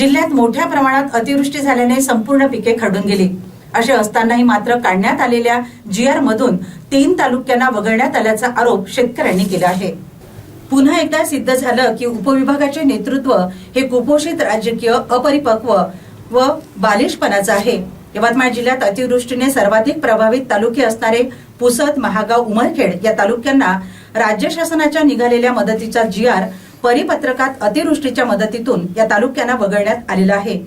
जिल्ह्यात मोठ्या प्रमाणात अतिवृष्टी झाल्याने संपूर्ण पिके खडून गेली. असे असतानाही मात्र काढण्यात आलेल्या जी आर मधून तीन तालुक्यांना वगळण्यात आल्याचा आरोप शेतकऱ्यांनी केला आहे. पुन्हा एकदा सिद्ध झालं की उपविभागाचे नेतृत्व हे कुपोषित राजकीय अपरिपक्व व बालिशपणाचं आहे. यवतमाळ जिल्ह्यात अतिवृष्टीने सर्वाधिक प्रभावित तालुके असणारे पुसद महागाव उमरखेड या तालुक्यांना राज्य शासनाच्या निघालेल्या मदतीचा जी आर परिपत्रकात अतिवृष्टीच्या मदतीतून या तालुक्यांना वगळण्यात आलेलं आहे.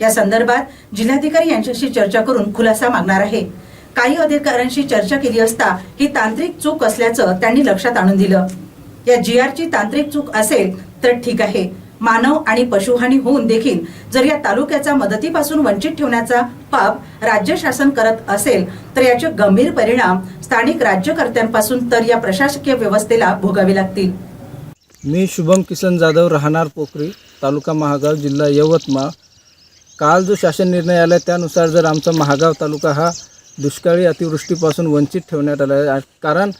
या संदर्भात जिल्हाधिकारी यांच्याशी चर्चा करून खुलासा मागणार आहे. काही अधिकाऱ्यांशी चर्चा केली असता ही तांत्रिक चूक असल्याचं त्यांनी लक्षात आणून दिलं. या जी आरची तांत्रिक चूक असेल तर ठीक आहे. मानव आणि पशुहानी होऊन देखील जर या तालुक्याचा मदतीपासून वंचित ठेवण्याचा पाप राज्य शासन करत असेल तर याचे गंभीर परिणाम स्थानिक राज्यकर्त्यांपासून तर या प्रशासकीय व्यवस्थेला भोगावे लागतील. मी शुभम किसन जाधव राहणार पोखरी तालुका महागाव जिल्हा यवतमाळ. काल जो शासन निर्णय आला त्यानुसार जर आमचा महागाव तालुका हा दुष्काळी अतिवृष्टीपासून वंचित ठेवण्यात आला आहे. कारण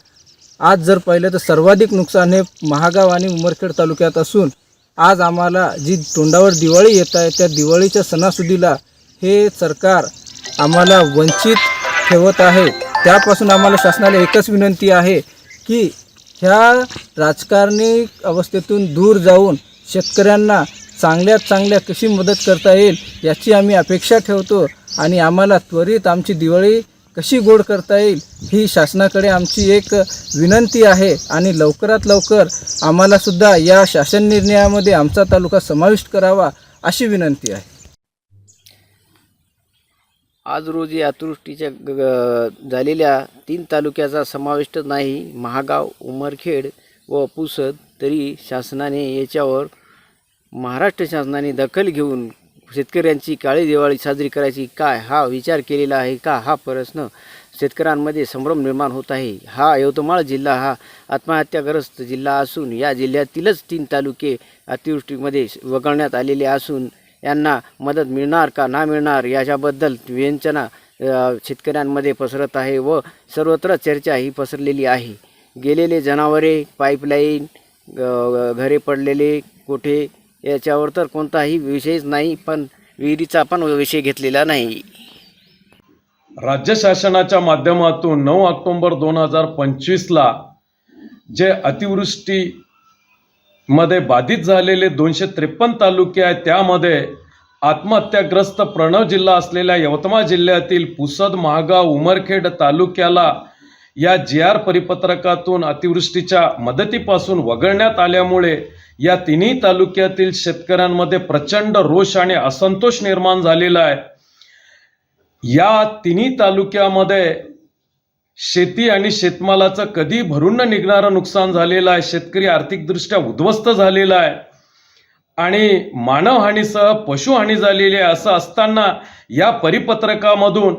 आज जर पाहिलं तर सर्वाधिक नुकसान हे महागाव आणि उमरखेड तालुक्यात असून आज आम्हाला जी तोंडावर दिवाळी येत आहे त्या दिवाळीच्या सणासुदीला हे सरकार आम्हाला वंचित ठेवत आहे. त्यापासून आम्हाला शासनाला एकच विनंती आहे की ह्या राजकारणी अवस्थेतून दूर जाऊन शेतकऱ्यांना चांगल्यात चांगल्या कशी मदत करता येईल याची आम्ही अपेक्षा ठेवतो आणि आम्हाला त्वरित आमची दिवाळी कशी गोड करता येईल ही शासनाकडे आमची एक विनंती आहे आणि लवकरात लवकर आम्हालासुद्धा या शासन निर्णयामध्ये आमचा तालुका समाविष्ट करावा अशी विनंती आहे. आज रोजी अतिवृष्टीच्या ग- झालेल्या तीन तालुक्याचा समाविष्ट नाही. महागाव उमरखेड व पुसद तरी शासनाने याच्यावर महाराष्ट्र शासनाने दखल घेऊन शेतकऱ्यांची काळी दिवाळी साजरी करायची काय हा विचार केलेला आहे का? हा प्रश्न शेतकऱ्यांमध्ये संभ्रम निर्माण होत आहे. हा यवतमाळ जिल्हा हा आत्महत्याग्रस्त जिल्हा असून या जिल्ह्यातीलच तीन तालुके अतिवृष्टीमध्ये वगळण्यात आलेले असून यांना मदत मिळणार का ना मिळणार याच्याबद्दल व्यंचना शेतकऱ्यांमध्ये पसरत आहे व सर्वत्र चर्चा ही पसरलेली आहे. गेलेले जनावरे पाईपलाईन ग- घरे पडलेले कोठे याच्यावर तर कोणताही विषयच नाही पण विहिरीचा पण विषय घेतलेला नाही. राज्य शासनाच्या माध्यमातून नऊ ऑक्टोंबर दोन हजार पंचवीसला जे अतिवृष्टी मध्ये बाधित झालेले दोनशे त्रेपन्न तालुके आहेत. त्यामध्ये आत्महत्याग्रस्त प्रणव जिल्हा असलेल्या यवतमाळ जिल्ह्यातील पुसद महागाव उमरखेड तालुक्याला या जी आर परिपत्रकातून अतिवृष्टीच्या मदतीपासून वगळण्यात आल्यामुळे या तिन्ही तालुक्यातील शेतकऱ्यांमध्ये प्रचंड रोष आणि असंतोष निर्माण झालेला आहे. या तिन्ही तालुक्यामध्ये शेती आणि शेतमालाचं कधी भरून न निघणारं नुकसान झालेलं आहे. शेतकरी आर्थिकदृष्ट्या उद्ध्वस्त झालेला आहे. आणि मानवहानीसह पशुहानी झालेली आहे असं असताना या परिपत्रकामधून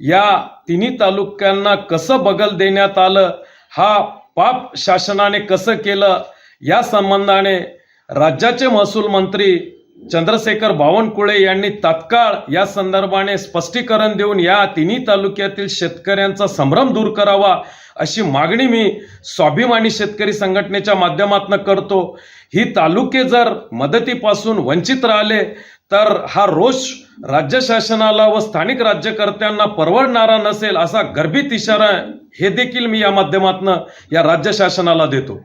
या तिन्ही तालुक्यांना कसं बगल देण्यात आलं हा पाप शासनाने कसं केलं या संबंधाने राज्याचे महसूल मंत्री चंद्रशेखर बावनकुळे यांनी तात्काळ या संदर्भाने स्पष्टीकरण देऊन या तिन्ही तालुक्यातील शेतकऱ्यांचा संभ्रम दूर करावा अशी मागणी मी स्वाभिमानी शेतकरी संघटनेच्या माध्यमातून करतो. ही तालुके जर मदतीपासून वंचित राहिले तर हा रोष राज्य शासनाला व स्थानिक राज्यकर्त्यांना परवडणारा नसेल असा गर्भित इशारा हे देखील मी या माध्यमातून या राज्य शासनाला देतो.